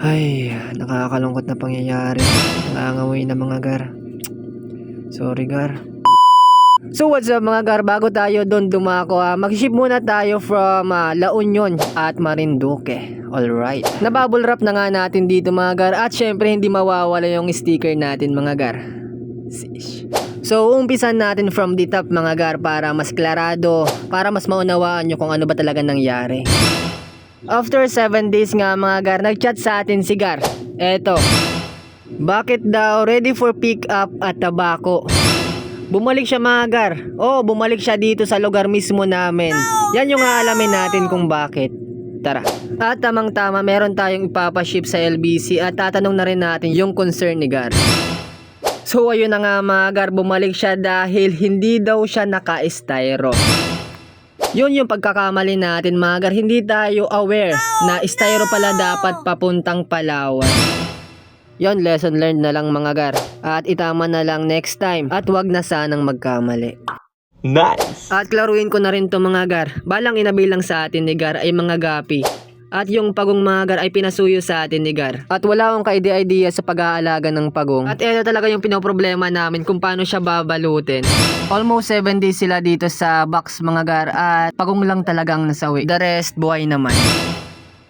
Ay, nakakalungkot na pangyayari. Nangangamoy na mga gar. Sorry gar. So what's up mga gar, bago tayo doon dumako, ah, mag-ship muna tayo from ah, La Union at Marinduque. Alright. Nabubble wrap na nga natin dito mga gar at syempre hindi mawawala yung sticker natin mga gar. Sish. So umpisan natin from the top mga gar para mas klarado, para mas maunawaan nyo kung ano ba talaga nangyari. After 7 days nga mga gar, nag-chat sa atin si Gar. Eto. Bakit daw ready for pick up at tabako? Bumalik siya mga gar. Oo, bumalik siya dito sa lugar mismo namin. Yan yung aalamin natin kung bakit. Tara. At tamang tama, meron tayong ipapaship sa LBC at tatanong na rin natin yung concern ni Gar. So ayun na nga mga gar, bumalik siya dahil hindi daw siya naka-styro. Yun yung pagkakamali natin mga gar, hindi tayo aware na styro pala dapat papuntang Palawan. Yon lesson learned na lang mga gar. At itama na lang next time. At wag na sanang magkamali. Nice! At klaruin ko na rin to mga gar. Balang inabilang sa atin ni Gar ay mga gapi. At yung pagong mga gar ay pinasuyo sa atin ni Gar. At wala akong ka-idea sa pag-aalaga ng pagong. At ito talaga yung pinoproblema namin kung paano siya babalutin. Almost 7 days sila dito sa box mga gar at pagong lang talagang nasawi. The rest, buhay naman.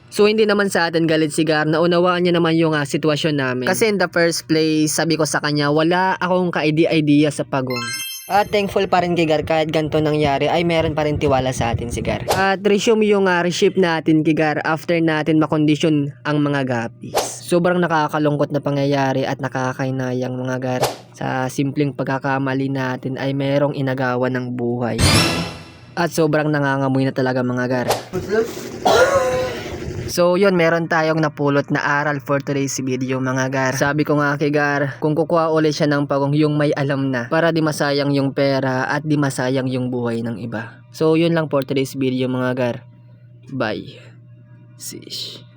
So hindi naman sa atin galit si Gar, naunawaan niya naman yung ah, sitwasyon namin. Kasi in the first place, sabi ko sa kanya, wala akong ka-idea sa pagong. At thankful pa rin kay Gar kahit ganito nangyari ay meron pa rin tiwala sa atin si Gar. At resume yung uh, reship natin kay Gar after natin makondisyon ang mga gapis. Sobrang nakakalungkot na pangyayari at nakakainayang mga Gar. Sa simpleng pagkakamali natin ay merong inagawa ng buhay. At sobrang nangangamoy na talaga mga Gar. So yun, meron tayong napulot na aral for today's video mga gar. Sabi ko nga kay gar, kung kukuha ulit siya ng pagong yung may alam na para di masayang yung pera at di masayang yung buhay ng iba. So yun lang for today's video mga gar. Bye. Sish.